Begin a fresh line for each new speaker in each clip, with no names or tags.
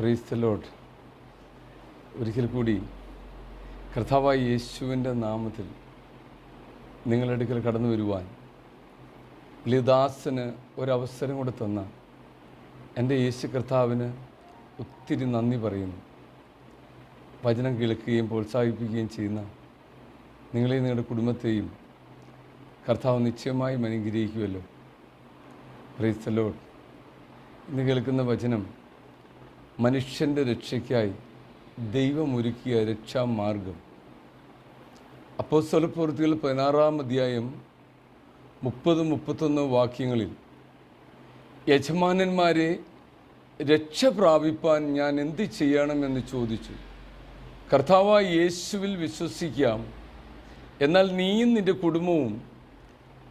Price load ഒരിക്കൽ കൂടി കർത്താവായ യേശുവിന്റെ നാമത്തിൽ നിങ്ങളുടെ അടുക്കൽ കടന്നു വരുവാൻ ലിദാസന് ഒരവസരം കൂടെ തന്ന എന്റെ യേശു കർത്താവിന് ഒത്തിരി നന്ദി പറയുന്നു. വചനം കേൾക്കുകയും പ്രോത്സാഹിപ്പിക്കുകയും ചെയ്യുന്ന നിങ്ങളെയും നിങ്ങളുടെ കുടുംബത്തെയും കർത്താവ് നിശ്ചയമായും അനുഗ്രഹിക്കുമല്ലോ പ്രൈസ് ലോഡ് ഇന്ന് കേൾക്കുന്ന വചനം മനുഷ്യന്റെ രക്ഷയ്ക്കായി ദൈവമൊരുക്കിയ രക്ഷാമാർഗം. അപ്പോൾ സ്വലപ്രവൃത്തികൾ പതിനാറാം അധ്യായം മുപ്പത് മുപ്പത്തൊന്ന് വാക്യങ്ങളിൽ യജമാനന്മാരെ രക്ഷ പ്രാപിപ്പാൻ ഞാൻ എന്ത് ചെയ്യണമെന്ന് ചോദിച്ചു. കർത്താവായ യേശുവിൽ വിശ്വസിക്കാം. എന്നാൽ നീയും നിന്റെ കുടുംബവും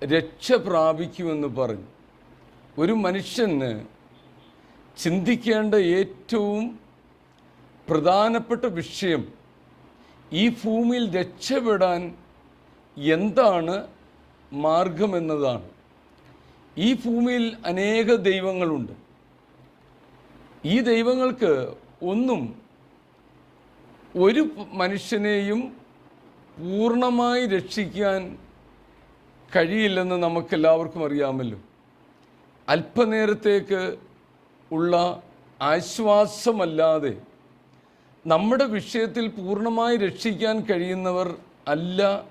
രക്ഷ പ്രാപിക്കുമെന്ന് പറഞ്ഞു. ഒരു മനുഷ്യന് ചിന്തിക്കേണ്ട ഏറ്റവും പ്രധാനപ്പെട്ട വിഷയം ഈ ഭൂമിയിൽ രക്ഷപ്പെടാൻ എന്താണ് മാർഗമെന്നതാണ്. ഈ ഭൂമിയിൽ അനേക ദൈവങ്ങളുണ്ട്. ഈ ദൈവങ്ങൾക്ക് ഒന്നും ഒരു മനുഷ്യനെയും പൂർണമായി രക്ഷിക്കാൻ കഴിയില്ലെന്ന് നമുക്കെല്ലാവർക്കും അറിയാമല്ലോ. അല്പനേരത്തേക്ക് ഉള്ള ആശ്വാസമല്ലാതെ നമ്മുടെ വിഷയത്തിൽ പൂർണമായി രക്ഷിക്കാൻ കഴിയുന്നവർ അല്ല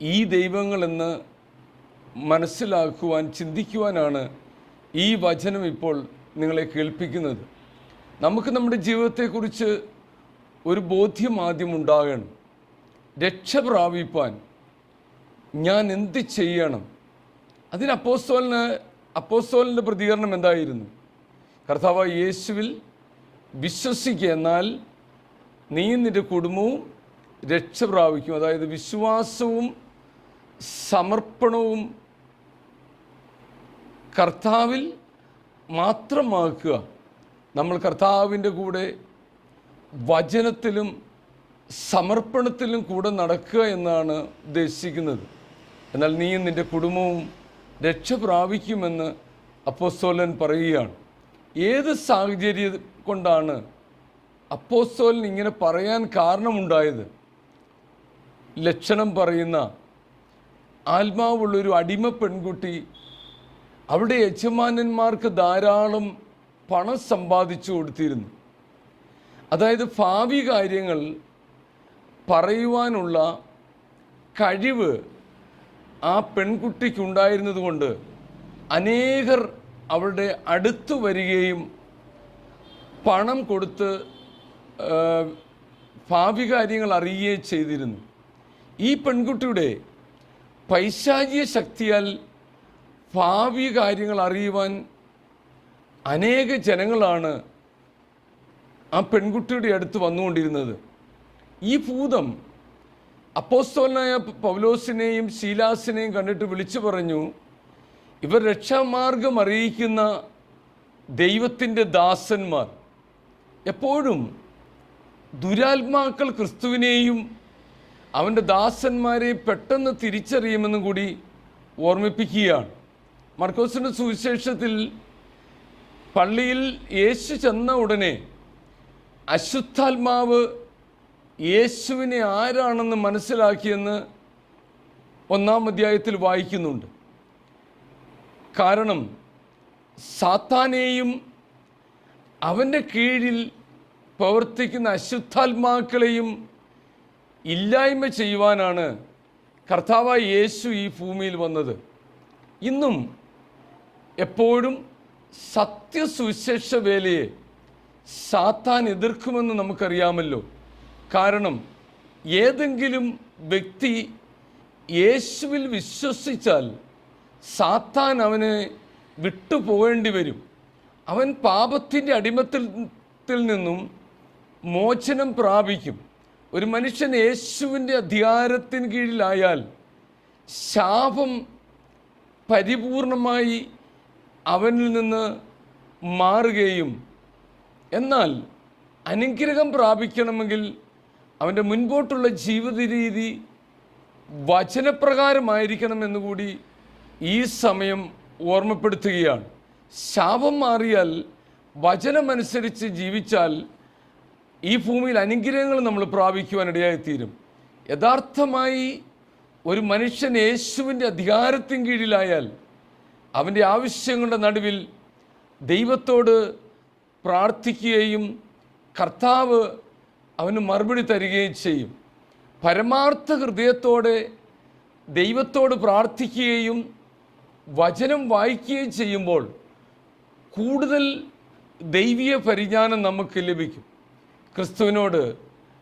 ഈ ദൈവങ്ങളെന്ന് മനസ്സിലാക്കുവാൻ ചിന്തിക്കുവാനാണ് ഈ വചനം ഇപ്പോൾ നിങ്ങളെ കേൾപ്പിക്കുന്നത്. നമുക്ക് നമ്മുടെ ജീവിതത്തെക്കുറിച്ച് ഒരു ബോധ്യം ആദ്യം ഉണ്ടാകണം. രക്ഷ പ്രാപിപ്പാൻ ഞാൻ എന്ത് ചെയ്യണം? അതിന് അപ്പോസ്തോലിന് അപ്പോസ്തോലിന്റെ പ്രതികരണം എന്തായിരുന്നു? കർത്താവ് യേശുവിൽ വിശ്വസിക്കുക എന്നാൽ നീയും നിന്റെ കുടുംബവും രക്ഷ പ്രാപിക്കും. അതായത് വിശ്വാസവും സമർപ്പണവും കർത്താവിൽ മാത്രമാക്കുക. നമ്മൾ കർത്താവിന്റെ കൂടെ വചനത്തിലും സമർപ്പണത്തിലും കൂടെ നടക്കുക എന്നാണ് ഉദ്ദേശിക്കുന്നത്. എന്നാൽ നീയും നിന്റെ കുടുംബവും രക്ഷ പ്രാപിക്കുമെന്ന് അപ്പോസ്തോലൻ പറയുകയാണ്. ഏത് സാഹചര്യം കൊണ്ടാണ് അപ്പോസ്തോലിന് ഇങ്ങനെ പറയാൻ കാരണമുണ്ടായത്? ലക്ഷണം പറയുന്ന ആത്മാവുള്ളൊരു അടിമ പെൺകുട്ടി അവിടെ യജമാനന്മാർക്ക് ധാരാളം പണം സമ്പാദിച്ചു കൊടുത്തിരുന്നു. അതായത് ഭാവി കാര്യങ്ങൾ പറയുവാനുള്ള കഴിവ് ആ പെൺകുട്ടിക്കുണ്ടായിരുന്നത് കൊണ്ട് അനേകർ അവളുടെ അടുത്ത് വരികയും പണം കൊടുത്ത് ഭാവി കാര്യങ്ങൾ അറിയുകയും ചെയ്തിരുന്നു. ഈ പെൺകുട്ടിയുടെ പൈശാചിക ശക്തിയാൽ ഭാവി കാര്യങ്ങൾ അറിയുവാൻ അനേക ജനങ്ങളാണ് ആ പെൺകുട്ടിയുടെ അടുത്ത് വന്നുകൊണ്ടിരുന്നത്. ഈ ഭൂതം അപ്പോസ്തോലനായ പൗലോസിനെയും ശീലാസിനെയും കണ്ടിട്ട് വിളിച്ചു പറഞ്ഞു ഇവർ രക്ഷാമാർഗം അറിയിക്കുന്ന ദൈവത്തിന്റെ ദാസന്മാർ. എപ്പോഴും ദുരാത്മാക്കൾ ക്രിസ്തുവിനെയും അവന്റെ ദാസന്മാരെ പെട്ടെന്ന് തിരിച്ചറിയുമെന്നും കൂടി ഓർമ്മിപ്പിക്കുകയാണ്. മർക്കോസിന്റെ സുവിശേഷത്തിൽ പള്ളിയിൽ യേശു ചെന്ന ഉടനെ അശുദ്ധാത്മാവ് യേശുവിനെ ആരാണെന്ന് മനസ്സിലാക്കിയെന്ന് ഒന്നാം അധ്യായത്തിൽ വായിക്കുന്നുണ്ട്. കാരണം സാത്താനെയും അവന്റെ കീഴിൽ പ്രവർത്തിക്കുന്ന അശുദ്ധാത്മാക്കളെയും ഇല്ലായ്മ ചെയ്യുവാനാണ് കർത്താവായ യേശു ഈ ഭൂമിയിൽ വന്നത്. ഇന്നും എപ്പോഴും സത്യസുവിശേഷ വേലയെ സാത്താൻ എതിർക്കുമെന്ന് നമുക്കറിയാമല്ലോ. കാരണം ഏതെങ്കിലും വ്യക്തി യേശുവിൽ വിശ്വസിച്ചാൽ സാത്താൻ അവന് വിട്ടുപോകേണ്ടി വരും. അവൻ പാപത്തിന്റെ അടിമത്തിൽ നിന്നും മോചനം പ്രാപിക്കും. ഒരു മനുഷ്യൻ യേശുവിന്റെ അധികാരത്തിന് കീഴിലായാൽ ശാപം പരിപൂർണമായി അവനിൽ നിന്ന് മാറുകയും എന്നാൽ അനുഗ്രഹം പ്രാപിക്കണമെങ്കിൽ അവന്റെ മുൻപോട്ടുള്ള ജീവിത രീതി വചനപ്രകാരമായിരിക്കണമെന്ന് കൂടി ഈ സമയം ഓർമ്മപ്പെടുത്തുകയാണ്. ശാപം മാറിയാൽ വചനമനുസരിച്ച് ജീവിച്ചാൽ ഈ ഭൂമിയിൽ അനുഗ്രഹങ്ങൾ നമ്മൾ പ്രാപിക്കുവാനിടയായിത്തീരും യഥാർത്ഥമായി ഒരു മനുഷ്യൻ യേശുവിന്റെ അധികാരത്തിന് കീഴിലായാൽ അവന്റെ ആവശ്യങ്ങളുടെ നടുവിൽ ദൈവത്തോട് പ്രാർത്ഥിക്കുകയും കർത്താവ് അവന് മറുപടി തരികയും ചെയ്യും. പരമാർത്ഥ ഹൃദയത്തോടെ ദൈവത്തോട് പ്രാർത്ഥിക്കുകയും വചനം വായിക്കുകയും ചെയ്യുമ്പോൾ കൂടുതൽ ദൈവീയ പരിജ്ഞാനം നമുക്ക് ലഭിക്കും. ക്രിസ്തുവിനോട്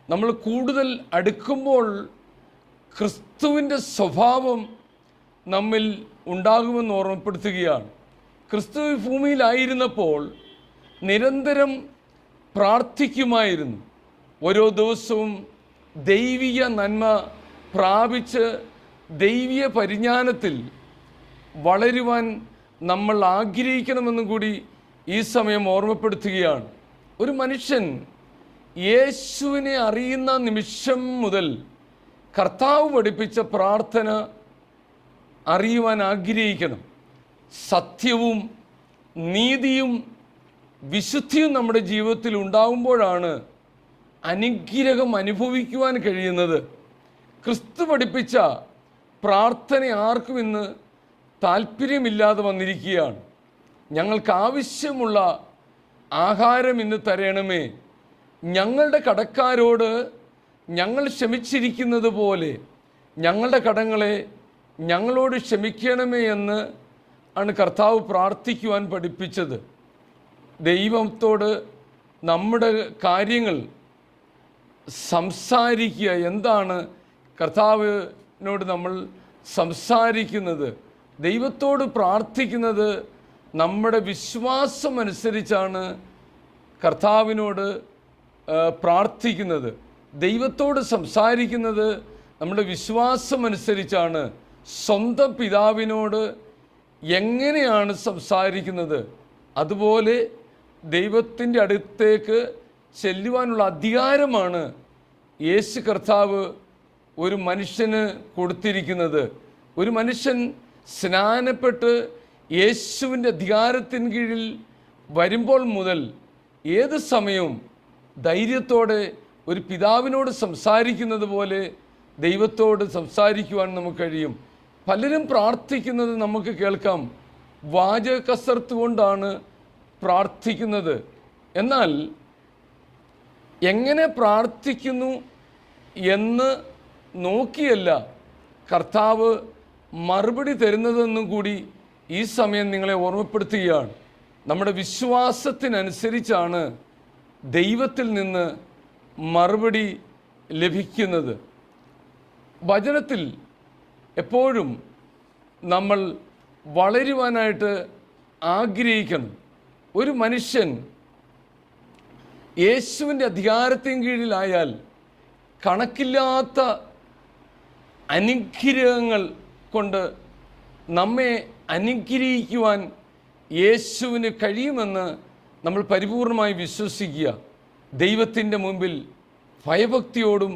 നമ്മൾ കൂടുതൽ അടുക്കുമ്പോൾ ക്രിസ്തുവിന്റെ സ്വഭാവം നമ്മിൽ ഉണ്ടാകുമെന്ന് ഓർമ്മപ്പെടുത്തുകയാണ്. ക്രിസ്തു ഭൂമിയിലായിരുന്നപ്പോൾ നിരന്തരം പ്രാർത്ഥിക്കുമായിരുന്നു. ഓരോ ദിവസവും ദൈവിക നന്മ പ്രാപിച്ച് ദൈവിക പരിജ്ഞാനത്തിൽ വളരുവാൻ നമ്മൾ ആഗ്രഹിക്കണമെന്നും കൂടി ഈ സമയം ഓർമ്മപ്പെടുത്തുകയാണ്. ഒരു മനുഷ്യൻ യേശുവിനെ അറിയുന്ന നിമിഷം മുതൽ കർത്താവ് പഠിപ്പിച്ച പ്രാർത്ഥന അറിയുവാൻ ആഗ്രഹിക്കണം. സത്യവും നീതിയും വിശുദ്ധിയും നമ്മുടെ ജീവിതത്തിൽ ഉണ്ടാകുമ്പോഴാണ് അനുഗ്രഹം അനുഭവിക്കുവാൻ കഴിയുന്നത്. ക്രിസ്തു പഠിപ്പിച്ച പ്രാർത്ഥന ആർക്കും ഇന്ന് താല്പര്യമില്ലാതെ വന്നിരിക്കുകയാണ്. ഞങ്ങൾക്ക് ആവശ്യമുള്ള ആഹാരം ഇന്ന് തരണമേ. ഞങ്ങളുടെ കടക്കാരോട് ഞങ്ങൾ ക്ഷമിച്ചിരിക്കുന്നത് പോലെ ഞങ്ങളുടെ കടങ്ങളെ ഞങ്ങളോട് ക്ഷമിക്കണമേ എന്ന് ആണ് കർത്താവ് പ്രാർത്ഥിക്കുവാൻ പഠിപ്പിച്ചത്. ദൈവത്തോട് നമ്മുടെ കാര്യങ്ങൾ സംസാരിക്കുക. എന്താണ് കർത്താവിനോട് നമ്മൾ സംസാരിക്കുന്നത്? ദൈവത്തോട് പ്രാർത്ഥിക്കുന്നത് നമ്മുടെ വിശ്വാസം അനുസരിച്ചാണ് കർത്താവിനോട് പ്രാർത്ഥിക്കുന്നത്. ദൈവത്തോട് സംസാരിക്കുന്നത് നമ്മുടെ വിശ്വാസം അനുസരിച്ചാണ്. സ്വന്തം പിതാവിനോട് എങ്ങനെയാണ് സംസാരിക്കുന്നത്? അതുപോലെ ദൈവത്തിന്റെ അടുത്തേക്ക് ചെല്ലുവാനുള്ള അധികാരമാണ് യേശു കർത്താവ് ഒരു മനുഷ്യന് കൊടുത്തിരിക്കുന്നത്. ഒരു മനുഷ്യൻ സ്നാനപ്പെട്ട് യേശുവിന്റെ അധികാരത്തിന് കീഴിൽ വരുമ്പോൾ മുതൽ ഏത് സമയവും ധൈര്യത്തോടെ ഒരു പിതാവിനോട് സംസാരിക്കുന്നത് പോലെ ദൈവത്തോട് സംസാരിക്കുവാൻ നമുക്ക് കഴിയും. പലരും പ്രാർത്ഥിക്കുന്നത് നമുക്ക് കേൾക്കാം. വാചക കസർത്ത് കൊണ്ടാണ് പ്രാർത്ഥിക്കുന്നത്. എന്നാൽ എങ്ങനെ പ്രാർത്ഥിക്കുന്നു എന്ന് നോക്കിയല്ല. കർത്താവ് മറുപടി തരുന്നതെന്നും കൂടി ഈ സമയം നിങ്ങളെ ഓർമ്മപ്പെടുത്തുകയാണ്. നമ്മുടെ വിശ്വാസത്തിനനുസരിച്ചാണ് ദൈവത്തിൽ നിന്ന് മറുപടി ലഭിക്കുന്നത്. വചനത്തിൽ എപ്പോഴും നമ്മൾ വളരുവാനായിട്ട് ആഗ്രഹിക്കണം. ഒരു മനുഷ്യൻ യേശുവിന്റെ അധികാരത്തിന് കീഴിലായാൽ കണക്കില്ലാത്ത അനുഗ്രഹങ്ങൾ കൊണ്ട് നമ്മെ അനുഗ്രഹിക്കുവാൻ യേശുവിന് കഴിയുമെന്ന് നമ്മൾ പരിപൂർണമായി വിശ്വസിക്കുക. ദൈവത്തിന്റെ മുമ്പിൽ ഭയഭക്തിയോടും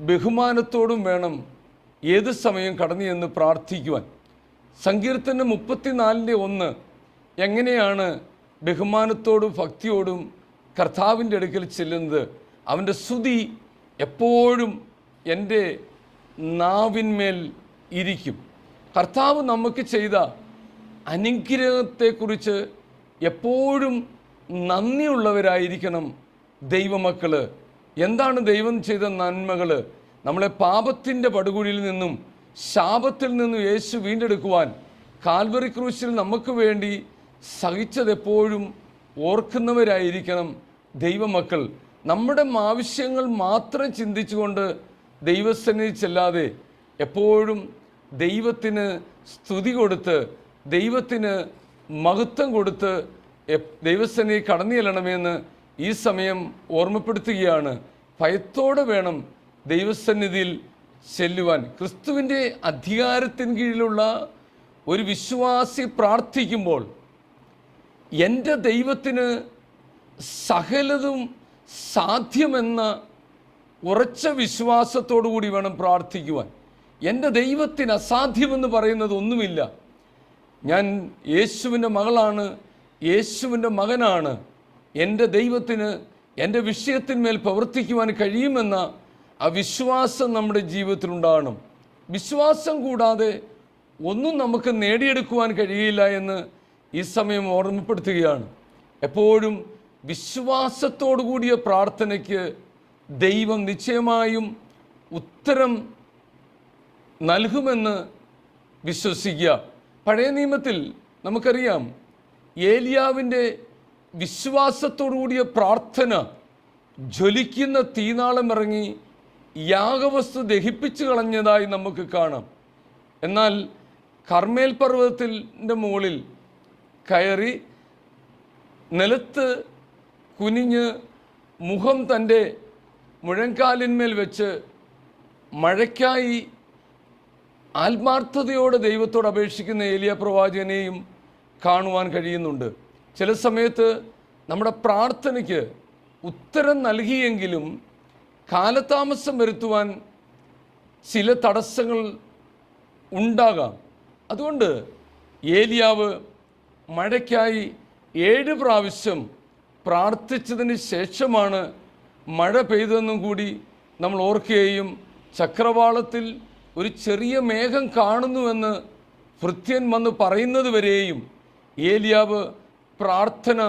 ബഹുമാനത്തോടും വേണം ഏത് സമയം കടന്നു എന്ന് പ്രാർത്ഥിക്കുവാൻ. സങ്കീർത്തനം മുപ്പത്തിനാലിന്റെ ഒന്ന്. എങ്ങനെയാണ് ബഹുമാനത്തോടും ഭക്തിയോടും കർത്താവിന്റെ അടുക്കൽ ചെല്ലുന്നത്? അവന്റെ സ്തുതി എപ്പോഴും എന്റെ നാവിന്മേൽ ഇരിക്കും. കർത്താവ് നമുക്ക് ചെയ്ത അനുഗ്രഹത്തെക്കുറിച്ച് എപ്പോഴും നന്ദിയുള്ളവരായിരിക്കണം ദൈവമക്കൾ എന്താണ് ദൈവം ചെയ്ത നന്മകൾ നമ്മളെ പാപത്തിന്റെ പടുകുഴിയിൽ നിന്നും ശാപത്തിൽ നിന്നും യേശു വീണ്ടെടുക്കുവാൻ കാൽവറി ക്രൂശിൽ നമുക്ക് വേണ്ടി സഹിച്ചതെപ്പോഴും ഓർക്കുന്നവരായിരിക്കണം ദൈവമക്കൾ. നമ്മുടെ ആവശ്യങ്ങൾ മാത്രം ചിന്തിച്ചുകൊണ്ട് ദൈവസന്നിധി ചെല്ലാതെ എപ്പോഴും ദൈവത്തിന് സ്തുതി കൊടുത്ത് ദൈവത്തിന് മഹത്വം കൊടുത്ത് ദൈവസ്ഥനെ കടന്നു ചെല്ലണമെന്ന് ഈ സമയം ഓർമ്മപ്പെടുത്തുകയാണ്. ഭയത്തോടെ വേണം ദൈവസന്നിധിയിൽ ചെല്ലുവാൻ. ക്രിസ്തുവിന്റെ അധികാരത്തിന് കീഴിലുള്ള ഒരു വിശ്വാസി പ്രാർത്ഥിക്കുമ്പോൾ എന്റെ ദൈവത്തിന് സകലതും സാധ്യമെന്ന ഉറച്ച വിശ്വാസത്തോടു കൂടി വേണം പ്രാർത്ഥിക്കുവാൻ. എന്റെ ദൈവത്തിന് അസാധ്യമെന്ന് പറയുന്നത് ഒന്നുമില്ല. ഞാൻ യേശുവിന്റെ മകളാണ് യേശുവിന്റെ മകനാണ്. എന്റെ ദൈവത്തിന് എന്റെ വിഷയത്തിന്മേൽ പ്രവർത്തിക്കുവാൻ കഴിയുമെന്ന ആ വിശ്വാസം നമ്മുടെ ജീവിതത്തിലുണ്ടാകണം വിശ്വാസം കൂടാതെ ഒന്നും നമുക്ക് നേടിയെടുക്കുവാൻ കഴിയില്ല എന്ന് ഈ സമയം ഓർമ്മപ്പെടുത്തുകയാണ്. എപ്പോഴും വിശ്വാസത്തോടു കൂടിയ പ്രാർത്ഥനയ്ക്ക് ദൈവം നിശ്ചയമായും ഉത്തരം നൽകുമെന്ന് വിശ്വസിക്കുക. പഴയ നിയമത്തിൽ നമുക്കറിയാം ഏലിയാവിന്റെ വിശ്വാസത്തോടുകൂടിയ പ്രാർത്ഥന ജ്വലിക്കുന്ന തീനാളം ഇറങ്ങി യാഗവസ്തു ദഹിപ്പിച്ചു കളഞ്ഞതായി നമുക്ക് കാണാം. എന്നാൽ കർമ്മേൽ പർവതത്തിന്റെ മുകളിൽ കയറി നിലത്ത് കുനിഞ്ഞ് മുഖം തന്റെ മുഴങ്കാലിന്മേൽ വെച്ച് മഴയ്ക്കായി ആത്മാർത്ഥതയോടെ ദൈവത്തോട് അപേക്ഷിക്കുന്ന ഏലിയ പ്രവാചകനെയും കാണുവാൻ കഴിയുന്നുണ്ട്. ചില സമയത്ത് നമ്മുടെ പ്രാർത്ഥനയ്ക്ക് ഉത്തരം നൽകിയെങ്കിലും കാലതാമസം വരുത്തുവാൻ ചില തടസ്സങ്ങൾ ഉണ്ടാകാം. അതുകൊണ്ട് ഏലിയാവ് മഴയ്ക്കായി ഏഴ് പ്രാവശ്യം പ്രാർത്ഥിച്ചതിന് ശേഷമാണ് മഴ പെയ്തതെന്നും കൂടി നമ്മൾ ഓർക്കുകയും ചക്രവാളത്തിൽ ഒരു ചെറിയ മേഘം കാണുന്നുവെന്ന് ഭൃത്യൻ വന്ന് പറയുന്നത് വരെയും ഏലിയാവ് പ്രാർത്ഥന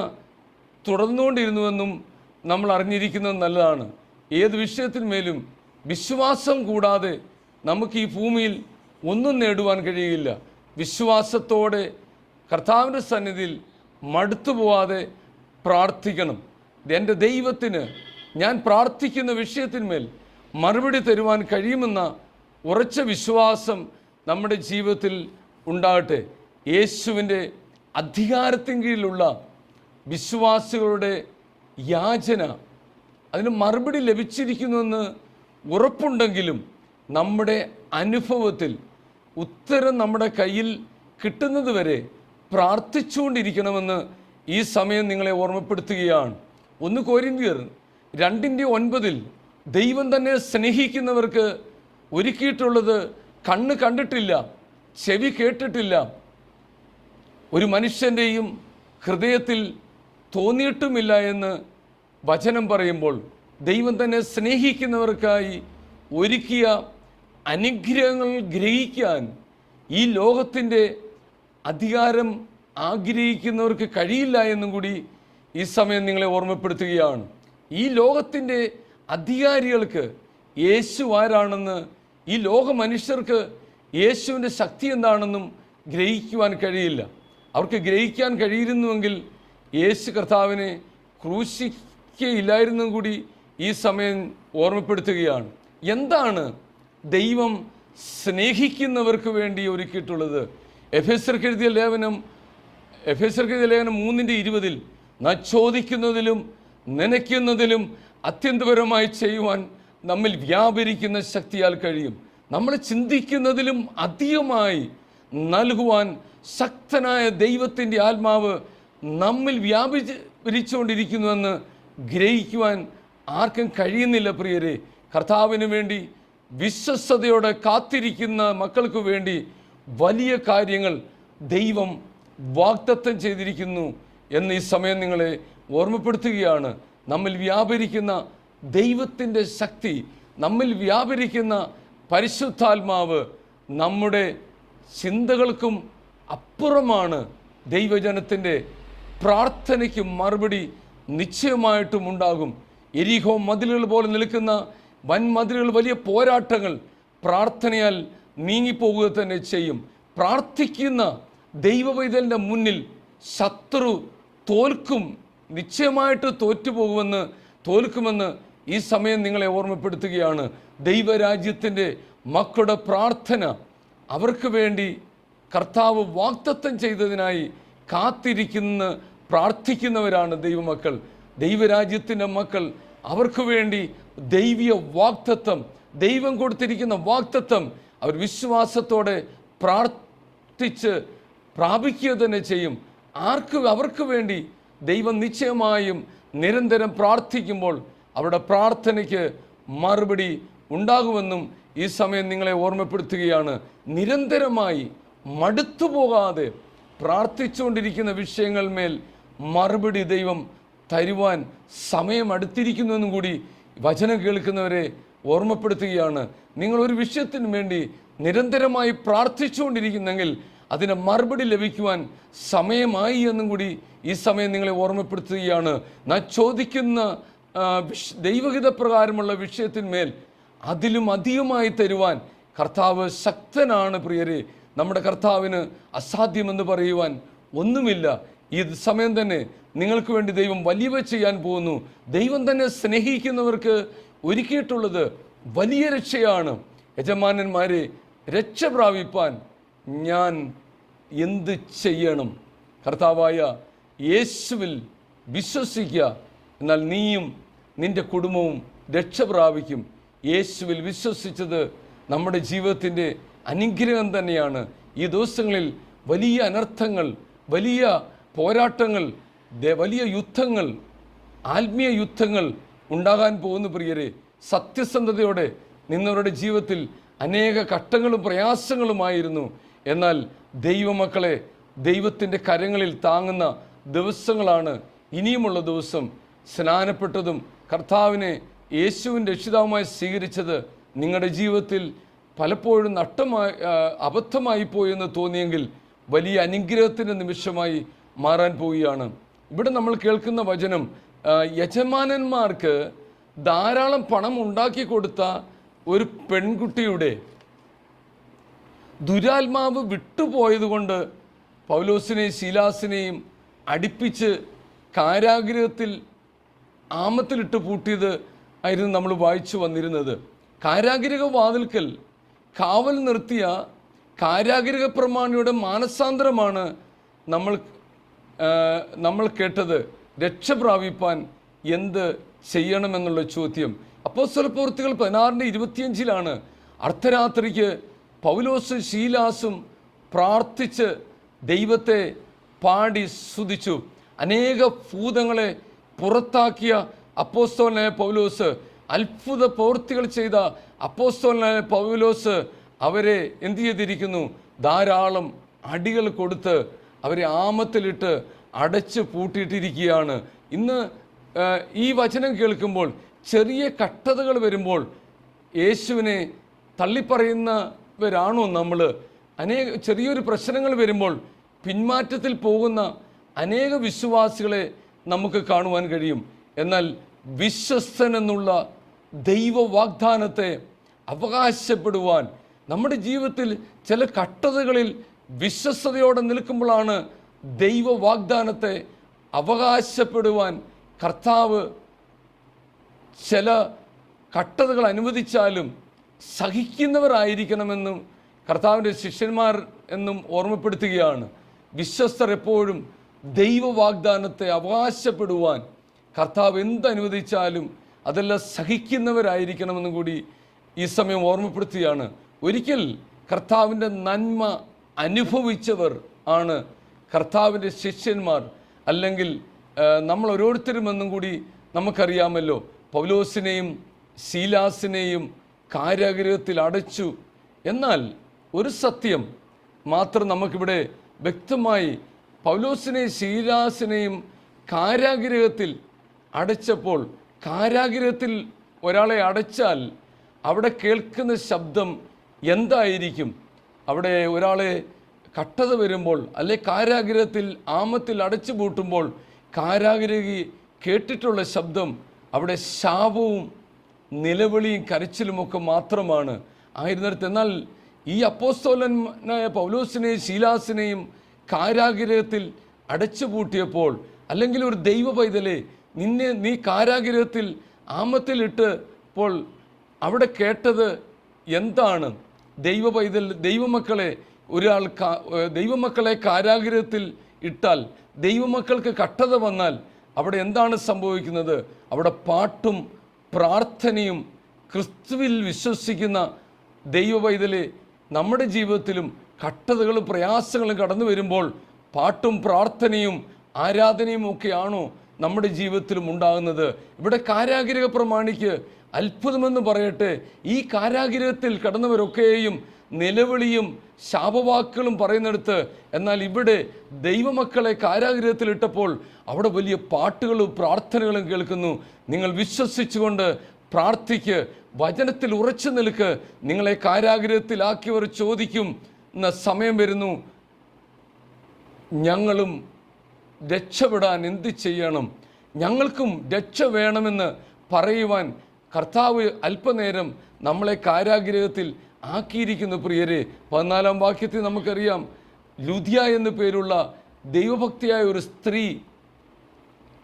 തുടർന്നുകൊണ്ടിരുന്നുവെന്നും നമ്മൾ അറിഞ്ഞിരിക്കുന്നത് നല്ലതാണ്. ഏത് വിഷയത്തിന്മേലും വിശ്വാസം കൂടാതെ നമുക്ക് ഈ ഭൂമിയിൽ ഒന്നും നേടുവാൻ കഴിയില്ല വിശ്വാസത്തോടെ കർത്താവിന്റെ സന്നിധിയിൽ മടുത്തു പോവാതെ പ്രാർത്ഥിക്കണം. എന്റെ ദൈവത്തിന് ഞാൻ പ്രാർത്ഥിക്കുന്ന വിഷയത്തിന്മേൽ മറുപടി തരുവാൻ കഴിയുമെന്ന ഉറച്ച വിശ്വാസം നമ്മുടെ ജീവിതത്തിൽ ഉണ്ടാകട്ടെ. യേശുവിന്റെ അധികാരത്തിൻ കീഴിലുള്ള വിശ്വാസികളുടെ യാചന അതിന് മറുപടി ലഭിച്ചിരിക്കുന്നുവെന്ന് ഉറപ്പുണ്ടെങ്കിലും നമ്മുടെ അനുഭവത്തിൽ ഉത്തരം നമ്മുടെ കയ്യിൽ കിട്ടുന്നത് വരെ പ്രാർത്ഥിച്ചുകൊണ്ടിരിക്കണമെന്ന് ഈ സമയം നിങ്ങളെ ഓർമ്മപ്പെടുത്തുകയാണ്. ഒന്ന് കോരിന്തിയർ രണ്ടിന്റെ ഒൻപതിൽ ദൈവം തന്നെ സ്നേഹിക്കുന്നവർക്ക് ഒരുക്കിയിട്ടുള്ളത് കണ്ണ് കണ്ടിട്ടില്ല ചെവി കേട്ടിട്ടില്ല. ഒരു മനുഷ്യന്റെയും ഹൃദയത്തിൽ തോന്നിയിട്ടുമില്ല എന്ന് വചനം പറയുമ്പോൾ ദൈവം തന്നെ സ്നേഹിക്കുന്നവർക്കായി ഒരുക്കിയ അനുഗ്രഹങ്ങൾ ഗ്രഹിക്കാൻ ഈ ലോകത്തിന്റെ അധികാരം ആഗ്രഹിക്കുന്നവർക്ക് കഴിയില്ല എന്നും കൂടി ഈ സമയം നിങ്ങളെ ഓർമ്മപ്പെടുത്തുകയാണ്. ഈ ലോകത്തിന്റെ അധികാരികൾക്ക് യേശു ആരാണെന്ന് ഈ ലോക മനുഷ്യർക്ക് യേശുവിന്റെ ശക്തി എന്താണെന്നും ഗ്രഹിക്കുവാൻ കഴിയില്ല. അവർക്ക് ഗ്രഹിക്കാൻ കഴിയിരുന്നുവെങ്കിൽ യേശു കർത്താവിനെ ക്രൂശിക്കയില്ലായിരുന്നും കൂടി ഈ സമയം ഓർമ്മപ്പെടുത്തുകയാണ്. എന്താണ് ദൈവം സ്നേഹിക്കുന്നവർക്ക് വേണ്ടി ഒരുക്കിയിട്ടുള്ളത്? എഫ് എസ് എഴുതിയ ലേഖനം എഫ് എസ് എഴുതിയ ലേഖനം മൂന്നിന്റെ ഇരുപതിൽ നച്ചോദിക്കുന്നതിലും നനയ്ക്കുന്നതിലും അത്യന്തപരമായി ചെയ്യുവാൻ നമ്മിൽ വ്യാപരിക്കുന്ന ശക്തിയാൽ കഴിയും. നമ്മൾ ചിന്തിക്കുന്നതിലും അധികമായി നൽകുവാൻ ശക്തനായ ദൈവത്തിന്റെ ആത്മാവ് നമ്മിൽ വ്യാപിച്ചുകൊണ്ടിരിക്കുന്നുവെന്ന് ഗ്രഹിക്കുവാൻ ആർക്കും കഴിയുന്നില്ല പ്രിയരെ. കർത്താവിന് വേണ്ടി വിശ്വസ്തയോടെ കാത്തിരിക്കുന്ന മക്കൾക്ക് വേണ്ടി വലിയ കാര്യങ്ങൾ ദൈവം വാഗ്ദത്തം ചെയ്തിരിക്കുന്നു എന്ന് ഈ സമയം നിങ്ങളെ ഓർമ്മപ്പെടുത്തുകയാണ്. നമ്മിൽ വ്യാപരിക്കുന്ന ദൈവത്തിന്റെ ശക്തി നമ്മിൽ വ്യാപരിക്കുന്ന പരിശുദ്ധാത്മാവ് നമ്മുടെ ചിന്തകൾക്കും അപ്പുറമാണ് ദൈവജനത്തിന്റെ പ്രാർത്ഥനയ്ക്ക് മറുപടി നിശ്ചയമായിട്ടും ഉണ്ടാകും. എരിഹോ മതിലുകൾ പോലെ നിൽക്കുന്ന വൻ മതിലുകൾ വലിയ പോരാട്ടങ്ങൾ പ്രാർത്ഥനയാൽ നീങ്ങിപ്പോകുക തന്നെ ചെയ്യും. പ്രാർത്ഥിക്കുന്ന ദൈവവൈതലിന്റെ മുന്നിൽ ശത്രു തോൽക്കും നിശ്ചയമായിട്ട് തോറ്റുപോകുമെന്ന് തോൽക്കുമെന്ന് ഈ സമയം നിങ്ങളെ ഓർമ്മപ്പെടുത്തുകയാണ്. ദൈവരാജ്യത്തിന്റെ മക്കളുടെ പ്രാർത്ഥന അവർക്ക് വേണ്ടി കർത്താവ് വാക്തത്വം ചെയ്തതിനായി കാത്തിരിക്കുന്ന പ്രാർത്ഥിക്കുന്നവരാണ് ദൈവമക്കൾ. ദൈവരാജ്യത്തിന്റെ മക്കൾ അവർക്ക് വേണ്ടി ദൈവീയ വാക്തത്വം ദൈവം കൊടുത്തിരിക്കുന്ന വാക്തത്വം അവർ വിശ്വാസത്തോടെ പ്രാർത്ഥിച്ച് പ്രാപിക്കുക തന്നെ ചെയ്യും. ആർക്ക് അവർക്ക് വേണ്ടി ദൈവം നിശ്ചയമായും നിരന്തരം പ്രാർത്ഥിക്കുമ്പോൾ അവരുടെ പ്രാർത്ഥനയ്ക്ക് മറുപടി ഉണ്ടാകുമെന്നും ഈ സമയം നിങ്ങളെ ഓർമ്മപ്പെടുത്തുകയാണ്. നിരന്തരമായി മടുത്തു പോകാതെ പ്രാർത്ഥിച്ചുകൊണ്ടിരിക്കുന്ന വിഷയങ്ങൾ മേൽ മറുപടി ദൈവം തരുവാൻ സമയമടുത്തിരിക്കുന്നുവെന്നും കൂടി വചനം കേൾക്കുന്നവരെ ഓർമ്മപ്പെടുത്തുകയാണ്. നിങ്ങൾ ഒരു വിഷയത്തിന് വേണ്ടി നിരന്തരമായി പ്രാർത്ഥിച്ചുകൊണ്ടിരിക്കുന്നെങ്കിൽ അതിന് മറുപടി ലഭിക്കുവാൻ സമയമായി എന്നും കൂടി ഈ സമയം നിങ്ങളെ ഓർമ്മപ്പെടുത്തുകയാണ്. നാം ചോദിക്കുന്ന ദൈവഹിത പ്രകാരമുള്ള വിഷയത്തിന്മേൽ അതിലും അധികമായി തരുവാൻ കർത്താവ് ശക്തനാണ് പ്രിയരെ. നമ്മുടെ കർത്താവിന് അസാധ്യമെന്ന് പറയുവാൻ ഒന്നുമില്ല. ഈ സമയം തന്നെ നിങ്ങൾക്ക് വേണ്ടി ദൈവം വലിയവ ചെയ്യാൻ പോകുന്നു. ദൈവം തന്നെ സ്നേഹിക്കുന്നവർക്ക് ഒരുക്കിയിട്ടുള്ളത് വലിയ രക്ഷയാണ്. യജമാനന്മാരെ രക്ഷ പ്രാപിപ്പാൻ ഞാൻ എന്ത് ചെയ്യണം? കർത്താവായ യേശുവിൽ വിശ്വസിക്കുക. എന്നാൽ നീയും നിന്റെ കുടുംബവും രക്ഷ പ്രാപിക്കും. യേശുവിൽ വിശ്വസിച്ചത് നമ്മുടെ ജീവിതത്തിന്റെ അനുഗ്രഹം തന്നെയാണ്. ഈ ദിവസങ്ങളിൽ വലിയ അനർത്ഥങ്ങൾ വലിയ പോരാട്ടങ്ങൾ വലിയ യുദ്ധങ്ങൾ ആത്മീയ യുദ്ധങ്ങൾ ഉണ്ടാകാൻ പോകുന്ന പ്രിയരെ. സത്യസന്ധതയോടെ നിന്നവരുടെ ജീവിതത്തിൽ അനേക ഘട്ടങ്ങളും പ്രയാസങ്ങളുമായിരുന്നു. എന്നാൽ ദൈവമക്കളെ ദൈവത്തിന്റെ കരങ്ങളിൽ താങ്ങുന്ന ദിവസങ്ങളാണ് ഇനിയുമുള്ള ദിവസം. സ്നാനപ്പെട്ടതും കർത്താവിനെ യേശുവിന്റെ രക്ഷിതാവുമായി സ്വീകരിച്ചത് നിങ്ങളുടെ ജീവിതത്തിൽ പലപ്പോഴും നഷ്ടമായി അബദ്ധമായി പോയെന്ന് തോന്നിയെങ്കിൽ വലിയ അനുഗ്രഹത്തിന്റെ നിമിഷമായി മാറാൻ പോവുകയാണ്. ഇവിടെ നമ്മൾ കേൾക്കുന്ന വചനം യജമാനന്മാർക്ക് ധാരാളം പണം ഉണ്ടാക്കി കൊടുത്ത ഒരു പെൺകുട്ടിയുടെ ദുരാത്മാവ് വിട്ടുപോയതുകൊണ്ട് പൗലോസിനെയും ശീലാസിനെയും അടുപ്പിച്ച് കാരാഗ്രഹത്തിൽ ആമത്തിലിട്ട് പൂട്ടിയത് ആയിരുന്നു നമ്മൾ വായിച്ചു വന്നിരുന്നത്. കാരാഗ്രഹ വാതിൽക്കൽ കാവൽ നിർത്തിയ കാരാഗ്രഹ പ്രമാണിയുടെ മാനസാന്തരമാണ് നമ്മൾ നമ്മൾ കേട്ടത്. രക്ഷ പ്രാപിപ്പാൻ എന്ത് ചെയ്യണമെന്നുള്ള ചോദ്യം. അപ്പോൾ പ്രവൃത്തികൾ പതിനാറിന്റെ ഇരുപത്തിയഞ്ചിലാണ് അർദ്ധരാത്രിക്ക് പൗലോസും ശീലാസും പ്രാർത്ഥിച്ച് ദൈവത്തെ പാടി സ്തുതിച്ചു. അനേക ഭൂതങ്ങളെ പുറത്താക്കിയ അപ്പോസ്തോലനായ പൗലോസ് അത്ഭുത പ്രവൃത്തികൾ ചെയ്ത അപ്പോസ്തോലനായ പൗലോസ് അവരെ എന്ത് ചെയ്തിരിക്കുന്നു? ധാരാളം അടികൾ കൊടുത്ത് അവരെ ആമത്തിലിട്ട് അടച്ച് പൂട്ടിയിട്ടിരിക്കുകയാണ്. ഇന്ന് ഈ വചനം കേൾക്കുമ്പോൾ ചെറിയ കട്ടതകൾ വരുമ്പോൾ യേശുവിനെ തള്ളിപ്പറയുന്നവരാണോ നമ്മൾ അനേക ചെറിയൊരു പ്രശ്നങ്ങൾ വരുമ്പോൾ പിന്മാറ്റത്തിൽ പോകുന്ന അനേക വിശ്വാസികളെ നമുക്ക് കാണുവാൻ കഴിയും. എന്നാൽ വിശ്വസ്തൻ എന്നുള്ള ദൈവ വാഗ്ദാനത്തെ അവകാശപ്പെടുവാൻ നമ്മുടെ ജീവിതത്തിൽ ചില കട്ടതകളിൽ വിശ്വസ്തയോടെ നിൽക്കുമ്പോഴാണ് ദൈവ വാഗ്ദാനത്തെ അവകാശപ്പെടുവാൻ കർത്താവ് ചില കട്ടതകൾ അനുവദിച്ചാലും സഹിക്കുന്നവരായിരിക്കണമെന്നും കർത്താവിന്റെ ശിഷ്യന്മാർ എന്നും ഓർമ്മപ്പെടുത്തുകയാണ്. വിശ്വസ്തർ എപ്പോഴും ദൈവ വാഗ്ദാനത്തെ അവകാശപ്പെടുവാൻ കർത്താവ് എന്തനുവദിച്ചാലും അതെല്ലാം സഹിക്കുന്നവരായിരിക്കണമെന്നും കൂടി ഈ സമയം ഓർമ്മപ്പെടുത്തുകയാണ്. ഒരിക്കൽ കർത്താവിന്റെ നന്മ അനുഭവിച്ചവർ ആണ് കർത്താവിന്റെ ശിഷ്യന്മാർ. അല്ലെങ്കിൽ നമ്മൾ ഓരോരുത്തരും എന്നും കൂടി നമുക്കറിയാമല്ലോ പൗലോസിനെയും ശീലാസിനെയും കാരാഗ്രഹത്തിൽ അടച്ചു. എന്നാൽ ഒരു സത്യം മാത്രം നമുക്കിവിടെ വ്യക്തമായി പൗലോസിനെയും ശീലാസിനെയും കാരാഗ്രഹത്തിൽ അടച്ചപ്പോൾ കാരാഗ്രഹത്തിൽ ഒരാളെ അടച്ചാൽ അവിടെ കേൾക്കുന്ന ശബ്ദം എന്തായിരിക്കും? അവിടെ ഒരാളെ കട്ടത വരുമ്പോൾ അല്ലെ കാരാഗ്രഹത്തിൽ ആമത്തിൽ അടച്ചു പൂട്ടുമ്പോൾ കാരാഗ്രഹി കേട്ടിട്ടുള്ള ശബ്ദം അവിടെ ശാപവും നിലവിളിയും കരച്ചിലുമൊക്കെ മാത്രമാണ്. ആയിരുന്നിടത്ത് എന്നാൽ ഈ അപ്പോസ്തോലനായ പൗലോസിനെയും ശീലാസിനെയും കാരാഗ്രഹത്തിൽ അടച്ചുപൂട്ടിയപ്പോൾ അല്ലെങ്കിൽ ഒരു ദൈവ പൈതലെ നിന്നെ നീ കാരാഗ്രഹത്തിൽ ആമത്തിലിട്ട് ഇപ്പോൾ അവിടെ കേട്ടത് എന്താണ്? ദൈവ പൈതൽ ദൈവമക്കളെ ഒരാൾ ദൈവമക്കളെ കാരാഗ്രഹത്തിൽ ഇട്ടാൽ ദൈവമക്കൾക്ക് കട്ടത വന്നാൽ അവിടെ എന്താണ് സംഭവിക്കുന്നത്? അവിടെ പാട്ടും പ്രാർത്ഥനയും ക്രിസ്തുവിൽ വിശ്വസിക്കുന്ന ദൈവ പൈതലെ നമ്മുടെ ജീവിതത്തിലും കട്ടതകളും പ്രയാസങ്ങളും കടന്നു വരുമ്പോൾ പാട്ടും പ്രാർത്ഥനയും ആരാധനയും ഒക്കെയാണോ നമ്മുടെ ജീവിതത്തിലും ഉണ്ടാകുന്നത്. ഇവിടെ കാരാഗ്രഹ പ്രമാണിക്ക് അത്ഭുതമെന്ന് പറയട്ടെ ഈ കാരാഗ്രഹത്തിൽ കടന്നവരൊക്കെയും നിലവിളിയും ശാപവാക്കുകളും പറയുന്നിടത്ത് എന്നാൽ ഇവിടെ ദൈവമക്കളെ കാരാഗ്രഹത്തിലിട്ടപ്പോൾ അവിടെ വലിയ പാട്ടുകളും പ്രാർത്ഥനകളും കേൾക്കുന്നു. നിങ്ങൾ വിശ്വസിച്ചുകൊണ്ട് പ്രാർത്ഥിക്ക് വചനത്തിൽ ഉറച്ചു നിൽക്ക് നിങ്ങളെ കാരാഗ്രഹത്തിലാക്കിയവർ ചോദിക്കും സമയം വരുന്നു. ഞങ്ങളും രക്ഷപ്പെടാൻ എന്ത് ചെയ്യണം? ഞങ്ങൾക്കും രക്ഷ വേണമെന്ന് പറയുവാൻ കർത്താവ് അല്പനേരം നമ്മളെ കാരാഗ്രഹത്തിൽ ആക്കിയിരിക്കുന്നു പ്രിയരെ. പതിനാലാം വാക്യത്തിൽ നമുക്കറിയാം ലുധിയ എന്ന പേരുള്ള ദൈവഭക്തിയായ ഒരു സ്ത്രീ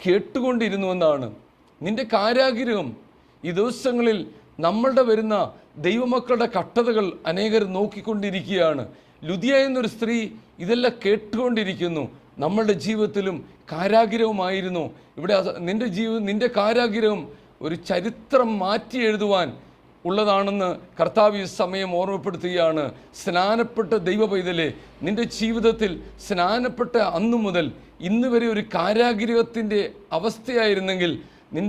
കേട്ടുകൊണ്ടിരുന്നുവെന്നാണ് നിന്റെ കാരാഗ്രഹം ഈ ദിവസങ്ങളിൽ നമ്മളുടെ വരുന്ന ദൈവമക്കളുടെ കട്ടതകൾ അനേകർ നോക്കിക്കൊണ്ടിരിക്കുകയാണ്. ലുദിയ എന്നൊരു സ്ത്രീ ഇതെല്ലാം കേട്ടുകൊണ്ടിരിക്കുന്നു. നമ്മളുടെ ജീവിതത്തിലും കാരാഗ്രഹമായിരുന്നു ഇവിടെ നിന്റെ ജീവിതം നിന്റെ കാരാഗ്രഹം ഒരു ചരിത്രം മാറ്റി എഴുതുവാൻ ഉള്ളതാണെന്ന് കർത്താവ് ഈ സമയം ഓർമ്മപ്പെടുത്തുകയാണ്. സ്നാനപ്പെട്ട ദൈവ പൈതലെ നിന്റെ ജീവിതത്തിൽ സ്നാനപ്പെട്ട അന്നു മുതൽ ഇന്ന് വരെ ഒരു കാരാഗ്രഹത്തിന്റെ അവസ്ഥയായിരുന്നെങ്കിൽ നിൻ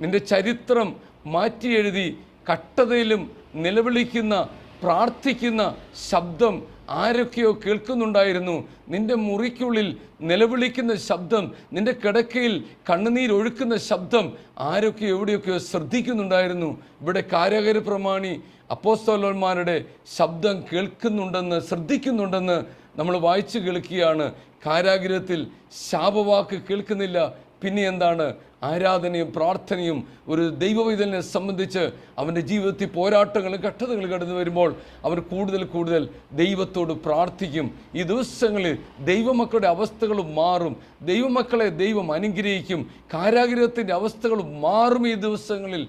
നിന്റെ ചരിത്രം മാറ്റി എഴുതി കട്ടതയിലും നിലവിളിക്കുന്ന പ്രാർത്ഥിക്കുന്ന ശബ്ദം ആരൊക്കെയോ കേൾക്കുന്നുണ്ടായിരുന്നു. നിന്റെ മുറിക്കുള്ളിൽ നിലവിളിക്കുന്ന ശബ്ദം നിന്റെ കിടക്കയിൽ കണ്ണുനീരൊഴുക്കുന്ന ശബ്ദം ആരൊക്കെ എവിടെയൊക്കെയോ ശ്രദ്ധിക്കുന്നുണ്ടായിരുന്നു. ഇവിടെ കാര്യകര പ്രമാണി അപ്പോസ്തോലന്മാരുടെ ശബ്ദം കേൾക്കുന്നുണ്ടെന്ന് ശ്രദ്ധിക്കുന്നുണ്ടെന്ന് നമ്മൾ വായിച്ചു കേൾക്കുകയാണ്. കാരാഗ്രഹത്തിൽ ശാപവാക്ക് കേൾക്കുന്നില്ല. പിന്നെ എന്താണ് ആരാധനയും പ്രാർത്ഥനയും ഒരു ദൈവവൈതലിനെ സംബന്ധിച്ച് അവന്റെ ജീവിതത്തിൽ പോരാട്ടങ്ങളും കഷ്ടതകളും കടന്നു വരുമ്പോൾ അവർ കൂടുതൽ കൂടുതൽ ദൈവത്തോട് പ്രാർത്ഥിക്കും. ഈ ദിവസങ്ങളിൽ ദൈവമക്കളുടെ അവസ്ഥകൾ മാറും. ദൈവമക്കളെ ദൈവം അനുഗ്രഹിക്കും. കാരാഗ്രഹത്തിന്റെ അവസ്ഥകൾ മാറും ഈ ദിവസങ്ങളിൽ.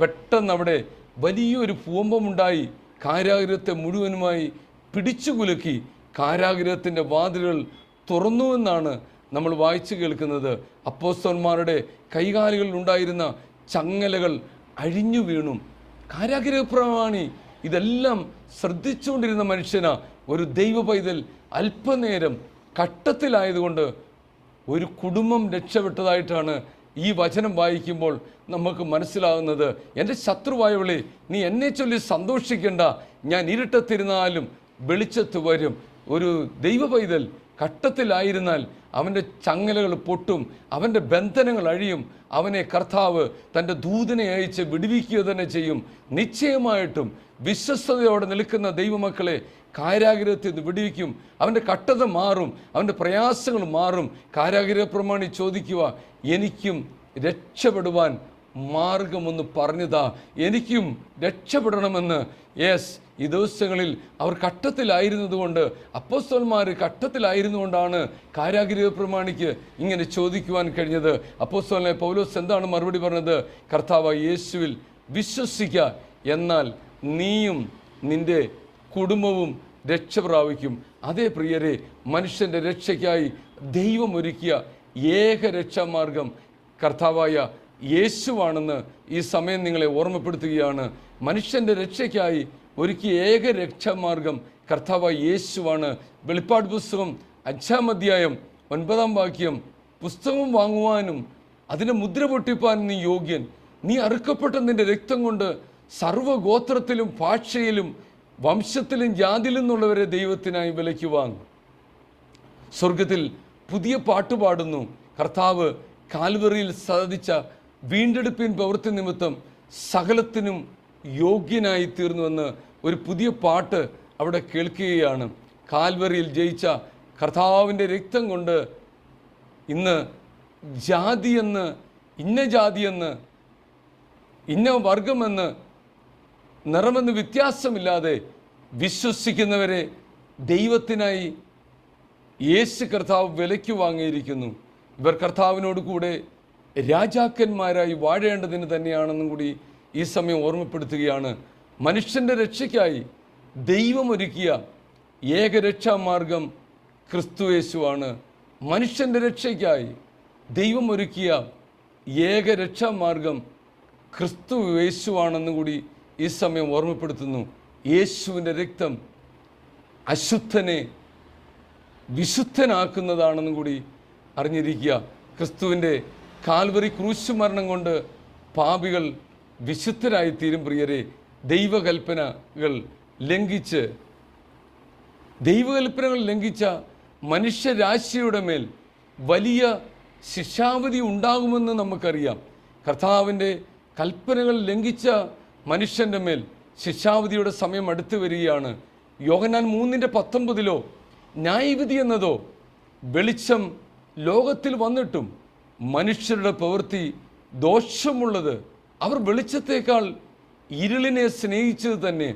പെട്ടെന്ന് അവിടെ വലിയൊരു പൂമ്പമുണ്ടായി കാരാഗ്രഹത്തെ മുഴുവനുമായി പിടിച്ചു കുലുക്കി കാരാഗ്രഹത്തിന്റെ വാതിലുകൾ തുറന്നുവെന്നാണ് നമ്മൾ വായിച്ചു കേൾക്കുന്നത് അപ്പോസ്തന്മാരുടെ കൈകാലുകളിൽ ഉണ്ടായിരുന്ന ചങ്ങലകൾ അഴിഞ്ഞു വീണു കാരാഗ്രഹപ്രമാണി. ഇതെല്ലാം ശ്രദ്ധിച്ചുകൊണ്ടിരുന്ന മനുഷ്യന ഒരു ദൈവ പൈതൽ അല്പനേരം കട്ടത്തിലായതുകൊണ്ട് ഒരു കുടുംബം രക്ഷപ്പെട്ടതായിട്ടാണ് ഈ വചനം വായിക്കുമ്പോൾ നമുക്ക് മനസ്സിലാകുന്നത്. എന്റെ ശത്രുവായവളെ നീ എന്നെ ചൊല്ലി സന്തോഷിക്കേണ്ട. ഞാൻ ഇരുട്ടത്തിരുന്നാലും വെളിച്ചത്ത് വരും. ഒരു ദൈവ പൈതൽ കട്ടത്തിലായിരുന്നാൽ അവന്റെ ചങ്ങലകൾ പൊട്ടും അവന്റെ ബന്ധനങ്ങൾ അഴിയും അവനെ കർത്താവ് തന്റെ ദൂതനെ അയച്ച് വിടുവിക്കുക തന്നെ ചെയ്യും. നിശ്ചയമായിട്ടും വിശ്വസ്തയോടെ നിൽക്കുന്ന ദൈവമക്കളെ കാരാഗ്രഹത്തിൽ നിന്ന് വിടുവിക്കും. അവന്റെ കട്ടത മാറും അവന്റെ പ്രയാസങ്ങൾ മാറും. കാരാഗ്രഹ പ്രമാണി ചോദിക്കുക എനിക്കും രക്ഷപ്പെടുവാൻ മാർഗമൊന്ന് പറഞ്ഞതാ. എനിക്കും രക്ഷപ്പെടണമെന്ന് യെസ് ഈ ദിവസങ്ങളിൽ അവർ കട്ടത്തിലായിരുന്നതുകൊണ്ട് അപ്പോസ്തോന്മാർ ഘട്ടത്തിലായിരുന്നുകൊണ്ടാണ് കാരാഗ്രഹ പ്രമാണിക്ക് ഇങ്ങനെ ചോദിക്കുവാൻ കഴിഞ്ഞത്. അപ്പോസ്തോലിനെ പൗലോസ് എന്താണ് മറുപടി പറഞ്ഞത്? കർത്താവ് യേശുവിൽ വിശ്വസിക്കുക എന്നാൽ നീയും നിന്റെ കുടുംബവും രക്ഷ പ്രാപിക്കും. അതേ പ്രിയരെ മനുഷ്യന്റെ രക്ഷയ്ക്കായി ദൈവം ഒരുക്കിയ ഏക രക്ഷാമാർഗം കർത്താവായ യേശുവാണെന്ന് ഈ സമയം നിങ്ങളെ ഓർമ്മപ്പെടുത്തുകയാണ്. മനുഷ്യന്റെ രക്ഷയ്ക്കായി ഒരുക്കിയ ഏക രക്ഷാമാർഗം കർത്താവായ യേശുവാണ്. വെളിപ്പാട് പുസ്തകം അഞ്ചാം അധ്യായം ഒൻപതാം വാക്യം പുസ്തകം വാങ്ങുവാനും അതിനെ മുദ്ര പൊട്ടിപ്പാൻ നീ യോഗ്യൻ. നീ അറുക്കപ്പെട്ട നിന്റെ രക്തം കൊണ്ട് സർവഗോത്രത്തിലും ഭാഷയിലും വംശത്തിലും ജാതിയിലും നിന്നുള്ളവരെ ദൈവത്തിനായി വിലയ്ക്ക് വാങ്ങും സ്വർഗത്തിൽ പുതിയ പാട്ട് പാടുന്നു. കർത്താവ് കാൽവറിയിൽ സാധിച്ച വീണ്ടെടുപ്പിൻ പ്രവൃത്തി നിമിത്തം സകലത്തിനും യോഗ്യനായി തീർന്നുവെന്ന് ഒരു പുതിയ പാട്ട് അവിടെ കേൾക്കുകയാണ്. കാൽവറിയിൽ ജയിച്ച കർത്താവിന്റെ രക്തം കൊണ്ട് ഇന്ന് ജാതിയെന്ന് ഇന്ന ജാതിയെന്ന് ഇന്ന വർഗമെന്ന് നിറമെന്ന് വ്യത്യാസമില്ലാതെ വിശ്വസിക്കുന്നവരെ ദൈവത്തിനായി യേശു കർത്താവ് വിലയ്ക്ക് വാങ്ങിയിരിക്കുന്നു. ഇവർ കർത്താവിനോട് കൂടെ രാജാക്കന്മാരായി വാഴേണ്ടതിന് തന്നെയാണെന്നും കൂടി ഈ സമയം ഓർമ്മപ്പെടുത്തുകയാണ്. മനുഷ്യന്റെ രക്ഷയ്ക്കായി ദൈവമൊരുക്കിയ ഏകരക്ഷാമാർഗം ക്രിസ്തുയേശുവാണ് മനുഷ്യന്റെ രക്ഷയ്ക്കായി ദൈവമൊരുക്കിയ ഏകരക്ഷാമാർഗം ക്രിസ്തു യേശുവാണെന്നും കൂടി ഈ സമയം ഓർമ്മപ്പെടുത്തുന്നു. യേശുവിന്റെ രക്തം അശുദ്ധനെ വിശുദ്ധനാക്കുന്നതാണെന്നും കൂടി അറിഞ്ഞിരിക്കുക. ക്രിസ്തുവിന്റെ കാൽവറി ക്രൂശ് മരണം കൊണ്ട് പാപികൾ വിശുദ്ധരായി തീരും പ്രിയരെ. ദൈവകൽപ്പനകൾ ലംഘിച്ച് ദൈവകൽപ്പനകൾ ലംഘിച്ച മനുഷ്യരാശിയുടെ മേൽ വലിയ ശിക്ഷാവധി ഉണ്ടാകുമെന്ന് നമുക്കറിയാം. കർത്താവിന്റെ കൽപ്പനകൾ ലംഘിച്ച മനുഷ്യന്റെ മേൽ ശിക്ഷാവധിയുടെ സമയം അടുത്തു വരികയാണ്. യോഹനാൻ മൂന്നിന്റെ പത്തൊമ്പതിലോ ന്യായവിധി എന്നതോ വെളിച്ചം ലോകത്തിൽ വന്നിട്ടും മനുഷ്യരുടെ പ്രവൃത്തി ദോഷമുള്ളത് അവർ വെളിച്ചത്തേക്കാൾ ഇരുളിനെ സ്നേഹിച്ചത് തന്നെ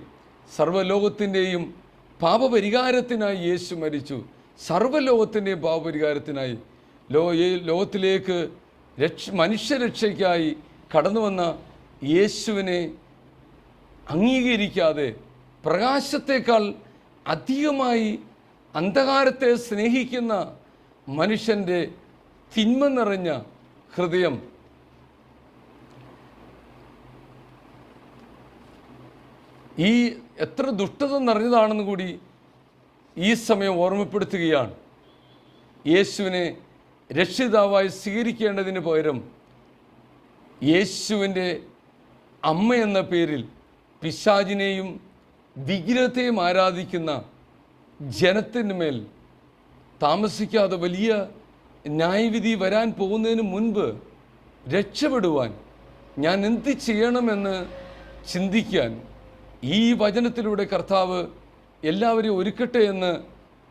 സർവലോകത്തിന്റെയും പാപപരിഹാരത്തിനായി യേശു മരിച്ചു. സർവലോകത്തിന്റെയും പാപപരിഹാരത്തിനായി. ലോ ലോകത്തിലേക്ക് രക്ഷ മനുഷ്യരക്ഷയ്ക്കായി കടന്നു വന്ന യേശുവിനെ അംഗീകരിക്കാതെ പ്രകാശത്തേക്കാൾ അധികമായി അന്ധകാരത്തെ സ്നേഹിക്കുന്ന മനുഷ്യന്റെ തിന്മ നിറഞ്ഞ ഹൃദയം. ഈ എത്ര ദുഷ്ടത നിറഞ്ഞതാണെന്ന് കൂടി ഈ സമയം ഓർമ്മപ്പെടുത്തുകയാണ്. യേശുവിനെ രക്ഷിതാവായി സ്വീകരിക്കേണ്ടതിന് പകരം യേശുവിന്റെ അമ്മ എന്ന പേരിൽ പിശാജിനെയും വിഗ്രഹത്തെയും ആരാധിക്കുന്ന ജനത്തിന് മേൽ താമസിക്കാതെ വലിയ ന്യായവിധി വരാൻ പോകുന്നതിന് മുൻപ് രക്ഷപ്പെടുവാൻ ഞാൻ എന്ത് ചെയ്യണമെന്ന് ചിന്തിക്കാൻ ഈ വചനത്തിലൂടെ കർത്താവ് എല്ലാവരെയും ഒരുക്കട്ടെ എന്ന്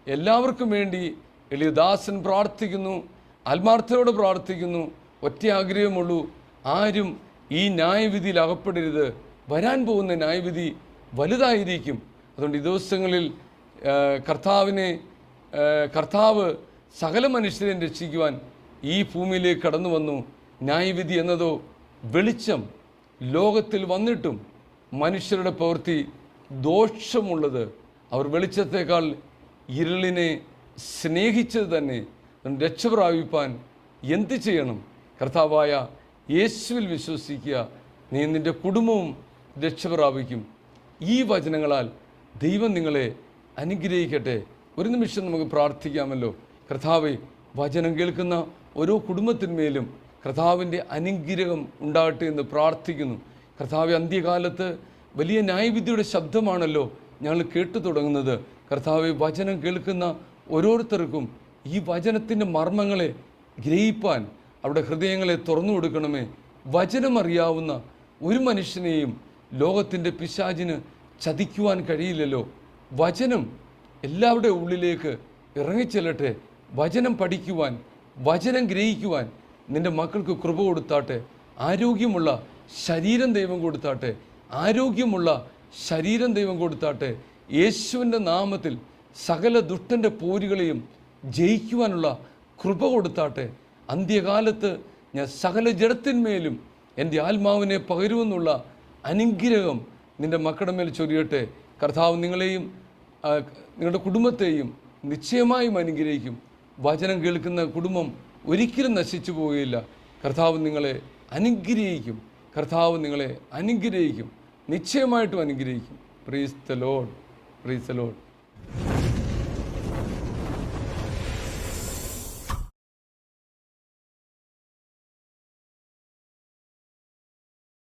എല്ലാവർക്കും വേണ്ടി എളിയദാസൻ പ്രാർത്ഥിക്കുന്നു ആത്മാർത്ഥയോട് പ്രാർത്ഥിക്കുന്നു. ഒറ്റ ആഗ്രഹമുള്ളൂ ആരും ഈ ന്യായവിധിയിൽ അകപ്പെടരുത്. വരാൻ പോകുന്ന ന്യായവിധി വലുതായിരിക്കും. അതുകൊണ്ട് ഈ ദിവസങ്ങളിൽ കർത്താവിനെ കർത്താവ് സകല മനുഷ്യരെയും രക്ഷിക്കുവാൻ ഈ ഭൂമിയിലേക്ക് കടന്നു വന്നു. ന്യായവിധി എന്നതോ വെളിച്ചം ലോകത്തിൽ വന്നിട്ടും മനുഷ്യരുടെ പ്രവൃത്തി ദോഷമുള്ളത്. അവർ വെളിച്ചത്തേക്കാൾ ഇരുളിനെ സ്നേഹിച്ചത് തന്നെ. രക്ഷപ്രാപിപ്പാൻ രക്ഷ പ്രാപിപ്പാൻ എന്ത് ചെയ്യണം? കർത്താവായ യേശുവിൽ വിശ്വസിക്കുക. നീ നിന്റെ കുടുംബവും രക്ഷ പ്രാപിക്കും ഈ വചനങ്ങളാൽ ദൈവം നിങ്ങളെ അനുഗ്രഹിക്കട്ടെ. ഒരു നിമിഷം നമുക്ക് പ്രാർത്ഥിക്കാമല്ലോ. കർത്താവെ വചനം കേൾക്കുന്ന ഓരോ കുടുംബത്തിന്മേലും കർത്താവിന്റെ അനുഗ്രഹം ഉണ്ടാകട്ടെ എന്ന് പ്രാർത്ഥിക്കുന്നു. കർത്താവ് അന്ത്യകാലത്ത് വലിയ ന്യായവിധിയുടെ ശബ്ദമാണല്ലോ ഞങ്ങൾ കേട്ടു തുടങ്ങുന്നത്. കർത്താവ് വചനം കേൾക്കുന്ന ഓരോരുത്തർക്കും ഈ വചനത്തിന്റെ മർമ്മങ്ങളെ ഗ്രഹിപ്പാൻ അവിടെ ഹൃദയങ്ങളെ തുറന്നു കൊടുക്കണമേ. വചനമറിയാവുന്ന ഒരു മനുഷ്യനെയും ലോകത്തിന്റെ പിശാചിന് ചതിക്കുവാൻ കഴിയില്ലല്ലോ. വചനം എല്ലാവരുടെ ഉള്ളിലേക്ക് ഇറങ്ങിച്ചെല്ലട്ടെ വചനം പഠിക്കുവാൻ വചനം ഗ്രഹിക്കുവാൻ നിന്റെ മക്കൾക്ക് കൃപ കൊടുത്താട്ടെ ആരോഗ്യമുള്ള ശരീരം ദൈവം കൊടുത്താട്ടെ ആരോഗ്യമുള്ള ശരീരം ദൈവം കൊടുത്താട്ടെ യേശുവിന്റെ നാമത്തിൽ സകല ദുഷ്ടന്റെ പോരുകളെയും ജയിക്കുവാനുള്ള കൃപ കൊടുത്താട്ടെ അന്ത്യകാലത്ത് ഞാൻ സകല ജഡത്തിന്മേലും എന്റെ ആത്മാവിനെ പകരുമെന്നുള്ള അനുഗ്രഹം നിന്റെ മക്കളുടെ മേൽ ചൊരിയട്ടെ. കർത്താവ് നിങ്ങളെയും നിങ്ങളുടെ കുടുംബത്തെയും നിശ്ചയമായും അനുഗ്രഹിക്കും. വചനം കേൾക്കുന്ന കുടുംബം ഒരിക്കലും നശിച്ചു പോവുകയില്ല. കർത്താവ് നിങ്ങളെ അനുഗ്രഹിക്കും. കർത്താവ് നിങ്ങളെ അനുഗ്രഹിക്കും. നിശ്ചയമായിട്ടും അനുഗ്രഹിക്കും. Praise the lord praise the lord